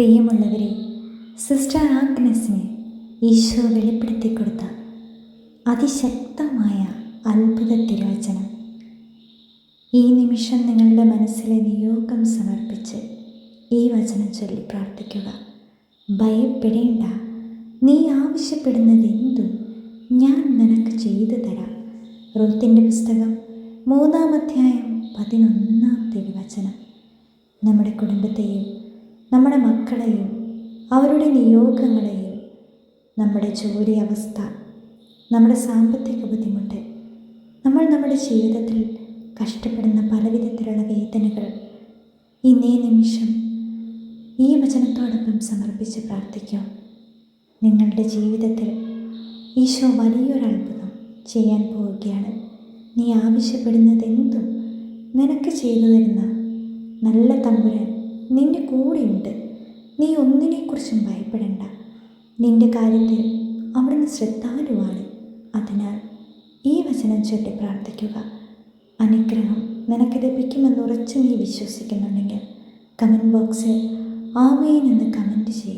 പ്രിയമുള്ളവരെ സിസ്റ്റർ ആഗ്നസിന് ഈശോ വെളിപ്പെടുത്തി കൊടുത്ത അതിശക്തമായ അത്ഭുത തിരോചനം ഈ നിമിഷം നിങ്ങളുടെ മനസ്സിലെ നിയോഗം സമർപ്പിച്ച് ഈ വചനം ചൊല്ലി പ്രാർത്ഥിക്കുക. ഭയപ്പെടേണ്ട. നീ ആവശ്യപ്പെടുന്നത് എന്തും ഞാൻ നിനക്ക് ചെയ്തു തരാം. റുത്തിന്റെ പുസ്തകം മൂന്നാം അധ്യായം പതിനൊന്നാം തിരുവചനം. നമ്മുടെ കുടുംബത്തെയും നമ്മുടെ മക്കളെയും അവരുടെ നിയോഗങ്ങളെയും നമ്മുടെ ജോലി അവസ്ഥ നമ്മുടെ സാമ്പത്തിക ബുദ്ധിമുട്ട് നമ്മൾ നമ്മുടെ ജീവിതത്തിൽ കഷ്ടപ്പെടുന്ന പലവിധത്തിലുള്ള വേദനകൾ ഇന്നേ നിമിഷം ഈ വചനത്തോടൊപ്പം സമർപ്പിച്ച് പ്രാർത്ഥിക്കാം. നിങ്ങളുടെ ജീവിതത്തിൽ ഈശോ വലിയൊരു അത്ഭുതം ചെയ്യാൻ പോവുകയാണ്. നീ ആവശ്യപ്പെടുന്നത് എന്തും നിനക്ക് ചെയ്തു തരുന്ന നല്ല തമ്പുരാൻ നിന്റെ കൂടെയുണ്ട്. നീ ഒന്നിനെക്കുറിച്ചും ഭയപ്പെടേണ്ട. നിന്റെ കാര്യത്തിൽ അവിടുന്ന് ശ്രദ്ധാലുവാണ്. അതിനാൽ ഈ വചനം ചൊല്ലി പ്രാർത്ഥിക്കുക. അനുഗ്രഹം നിനക്ക് ലഭിക്കുമെന്ന് ഉറച്ചു നീ വിശ്വസിക്കുന്നുണ്ടെങ്കിൽ കമന്റ് ബോക്സിൽ ആമേൻ എന്ന് കമന്റ് ചെയ്യുക.